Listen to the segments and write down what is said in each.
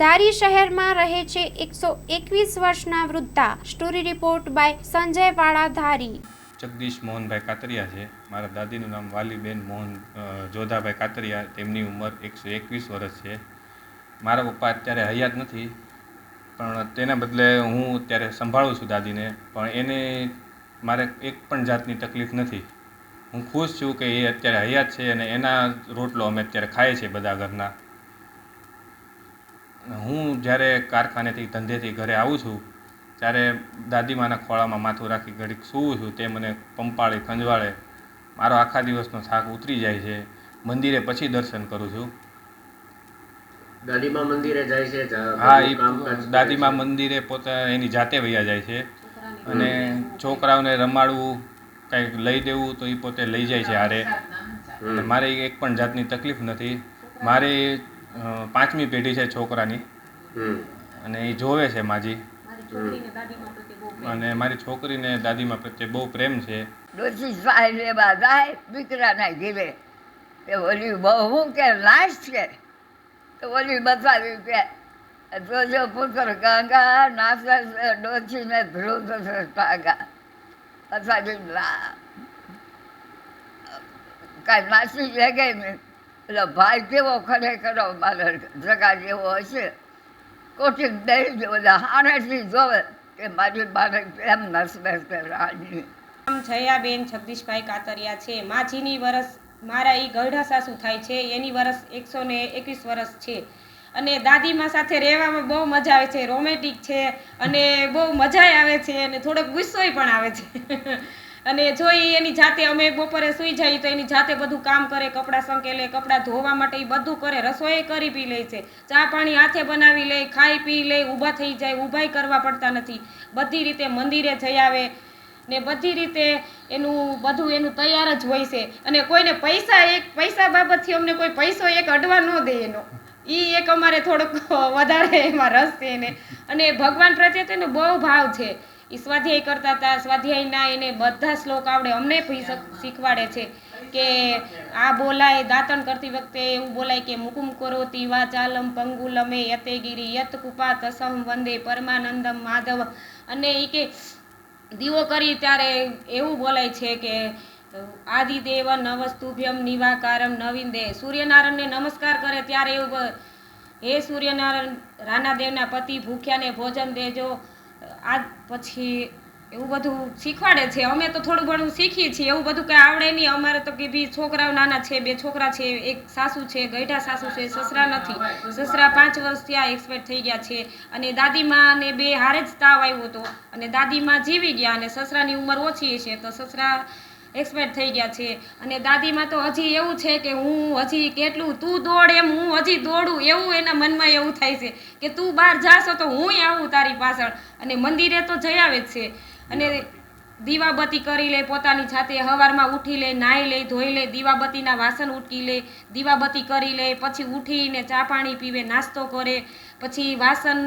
ધારી શહેરમાં રહે છે એકસો એકવીસ વર્ષના વૃદ્ધા. Story report by Sanjay Vala Dhari Jagdish Mohanbhai Katariya છે. મારા દાદીનું નામ વાલીબેન મોહન જોધાભાઈ કાતરિયા. તેમની ઉંમર એકસો એકવીસ વર્ષ છે. મારા પપ્પા અત્યારે હયાત નથી, પણ તેના બદલે હું અત્યારે સંભાળું છું દાદીને. પણ એને મારે એક પણ જાતની તકલીફ નથી. હું ખુશ છું કે એ અત્યારે હયાત છે અને એના રોટલો અમે અત્યારે ખાઈએ છીએ બધા ઘરના. હું જ્યારે કારખાનેથી ધંધેથી ઘરે આવું છું ત્યારે દાદીમાના ખોળામાં માથું રાખી ઘડીક સૂવું છું તે મને પંપાળે ખંજવાળે મારો આખા દિવસનો થાક ઉતરી જાય છે. મંદિરે પછી દર્શન કરું છું. દાદીમા મંદિરે જાય છે હા એ દાદીમા મંદિરે પોતા એની જાતે વૈયા જાય છે. અને છોકરાઓને રમાડવું કંઈક લઈ દેવું તો એ પોતે લઈ જાય છે હારે. મારે એક પણ જાતની તકલીફ નથી. મારી પાંચમી પેઢી છે છોકરાની. અને એ જોવે છે માજી. અને મારી છોકરીને દાદીમા પ્રત્યે બહુ પ્રેમ છે. ડોસી સાહેબ એવા જાય દીકરાના ઘીરે. તે ઓલી બહુ કે લાશ છે. તો ઓલી બતાવી કે જોજો પુત્ર ગંગા નાસે છે ડોસીને ધ્રુવ બતાવી લા. કાંઈ નાસી લેગે ને એટલે ભાઈ કેવો ખરેખર મારે જગા જેવો હશે? કોટી દઈ જેવો બધા હારેથી જોવે કે મારી મારે કેમ નસબે છે રાણી. નામ જયાબેન જગદીશભાઈ કાતરિયા છે. માજીની વરસ, મારા એ ગઢા સાસુ થાય છે. એની વરસ એકસો ને એકવીસ વરસ છે. અને દાદીમાં સાથે રહેવામાં બહુ મજા આવે છે. રોમેન્ટિક છે. અને બહુ મજા આવે છે. અને થોડોક ગુસ્સોય પણ આવે છે. અને જો એ એની જાતે અમે બપોરે સૂઈ જઈએ તો એની જાતે બધું કામ કરે, કપડાં સંકેલે, કપડાં ધોવા માટે એ બધું કરે, રસોઈ કરી પી લે છે. ચા પાણી હાથે બનાવી લે, ખાઈ પી લે, ઊભા થઈ જાય, ઊભાઈ કરવા પડતા નથી. બધી રીતે મંદિરે જઈ આવે ને બધી રીતે એનું બધું એનું તૈયાર જ હોય છે. અને કોઈને પૈસા એક, પૈસા બાબતથી અમને કોઈ પૈસો એક અડવા ન દે એનો. એ એક અમારે થોડોક વધારે એમાં રસ છે એને. અને ભગવાન પ્રત્યે તેનો બહુ ભાવ છે. એ સ્વાધ્યાય કરતા હતા સ્વાધ્યાયના એને બધા શ્લોક આવડે. અમને શીખવાડે છે કે આ બોલાય, દાંતણ કરતી વખતે એવું બોલાય કે મુકુમ કરોતી વાચાલમ પંગુલમે યતેગીરી યત કુપા તસમ વંદે પરમાનંદમ માધવ. અને એ કે દીવો કરી ત્યારે એવું બોલાય છે કે આદિદેવ નવસ્તુભ્યમ નિવાકારમ નવીન દે સૂર્યનારાયણને નમસ્કાર કરે ત્યારે એવું હે સૂર્યનારાયણ રાણાદેવના પતિ ભૂખ્યાને ભોજન દેજો. આ પછી એવું બધું શીખવાડે છે. અમે તો થોડું ઘણું શીખીએ છીએ. એવું બધું કંઈ આવડે નહીં. અમારે તો કે બી છોકરાઓ નાના છે, બે છોકરા છે, એક સાસુ છે, ગઈઢા સાસુ છે, સસરા નથી. સસરા પાંચ વર્ષ ત્યાં એક્સપાયર થઈ ગયા છે. અને દાદીમા ને બે હારે જ તાવ આવ્યો હતો. અને દાદીમાં જીવી ગયા અને સસરાની ઉંમર ઓછી છે તો સસરા એક્સપાયર થઈ ગયા છે. અને દાદીમાં તો હજી એવું છે કે હું હજી કેટલું, તું દોડ એમ, હું હજી દોડું એવું એના મનમાં એવું થાય છે કે તું બહાર જાશો તો હું આવું તારી પાછળ. અને મંદિરે તો જઈ આવે જ છે. અને દીવાબત્તી કરી લે, પોતાની જાતે સવારમાં ઉઠી લે, નાહી લે, ધોઈ લે, દીવાબત્તીના વાસણ ઉટકી લે, દીવાબત્તી કરી લે, પછી ઉઠીને ચા પાણી પીવે, નાસ્તો કરે, પછી વાસણ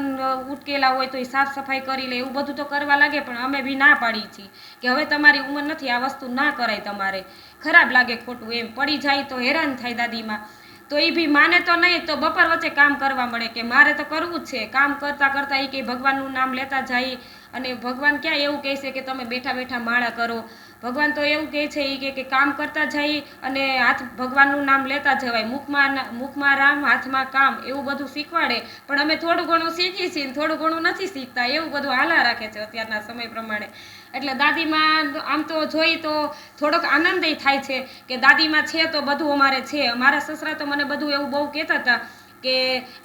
ઉટકેલા હોય તો એ સાફ સફાઈ કરી લે, એવું બધું તો કરવા લાગે, પણ અમે બી ના પાડી છીએ કે હવે તમારી ઉંમર નથી, આ વસ્તુ ના કરાય તમારે. ખરાબ લાગે ખોટું એમ, પડી જાય તો હેરાન થાય દાદીમાં. તો એ બી માને તો નહીં, તો બપોર વચ્ચે કામ કરવા મળે કે મારે તો કરવું જ છે, કામ કરતાં કરતાં એ કે ભગવાનનું નામ લેતા જાય અને ભગવાન ક્યાં એવું કહે છે કે તમે બેઠા બેઠા માળા કરો? ભગવાન તો એવું કહે છે એ કે કામ કરતા જઈ અને હાથ ભગવાનનું નામ લેતા જવાય. મુખમાં મુખમાં રામ, હાથમાં કામ એવું બધું શીખવાડે. પણ અમે થોડું ઘણું શીખીએ છીએ થોડું ઘણું નથી શીખતા. એવું બધું હાલા રાખે છે અત્યારના સમય પ્રમાણે. એટલે દાદીમાં આમ તો જોઈ તો થોડોક આનંદય થાય છે કે દાદીમાં છે તો બધું અમારે છે. મારા સસરા તો મને બધું એવું બહુ કહેતા હતા કે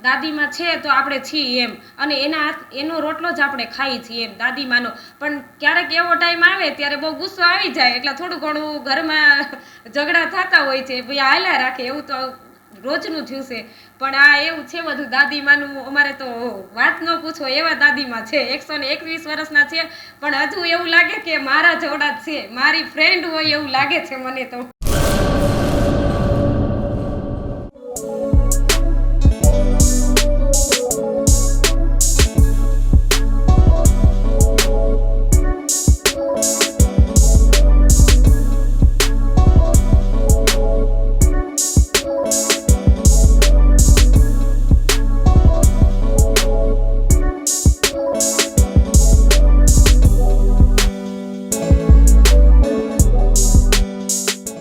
દાદીમાં છે તો આપણે છીએ એમ. અને એના એનો રોટલો જ આપણે ખાઈ છીએ એમ, દાદીમાનો. પણ ક્યારેક એવો ટાઈમ આવે ત્યારે બહુ ગુસ્સો આવી જાય, એટલે થોડું ઘણું ઘરમાં ઝઘડા થતા હોય છે, ભાઈ હાલ્યા રાખે, એવું તો રોજનું થયું છે. પણ આ એવું છે બધું દાદીમાનું, અમારે તો વાત ન પૂછો, એવા દાદીમાં છે. એકસો ને એકવીસ વર્ષના છે, પણ હજુ એવું લાગે કે મારા જોડા છે, મારી ફ્રેન્ડ હોય એવું લાગે છે મને તો.